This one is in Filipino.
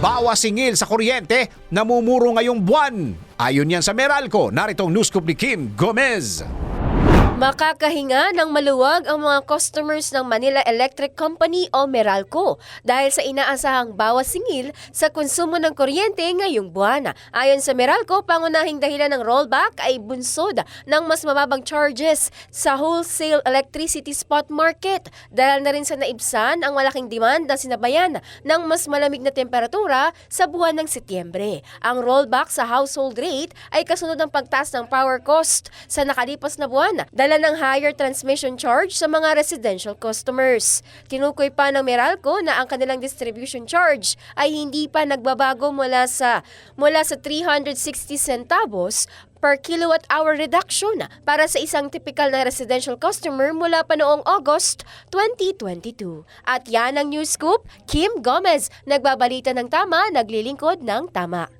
bawas singil sa kuryente namumuro ngayong buwan. Ayon yan sa Meralco, narito ang news ni Kim Gomez. Makakahinga ng maluwag ang mga customers ng Manila Electric Company o Meralco dahil sa inaasahang bawas singil sa konsumo ng kuryente ngayong buwan. Ayon sa Meralco, pangunahing dahilan ng rollback ay bunsod ng mas mababang charges sa wholesale electricity spot market dahil na rin sa naibsan ang malaking demand na sinabayan ng mas malamig na temperatura sa buwan ng Setyembre. Ang rollback sa household rate ay kasunod ng pagtaas ng power cost sa nakalipas na buwan dala ng higher transmission charge sa mga residential customers. Tinukoy pa ng Meralco na ang kanilang distribution charge ay hindi pa nagbabago mula sa mula sa 360 centavos per kilowatt hour reduction para sa isang typical na residential customer mula pa noong August 2022. At yan ang news scoop, Kim Gomez, nagbabalita ng tama, naglilingkod ng tama.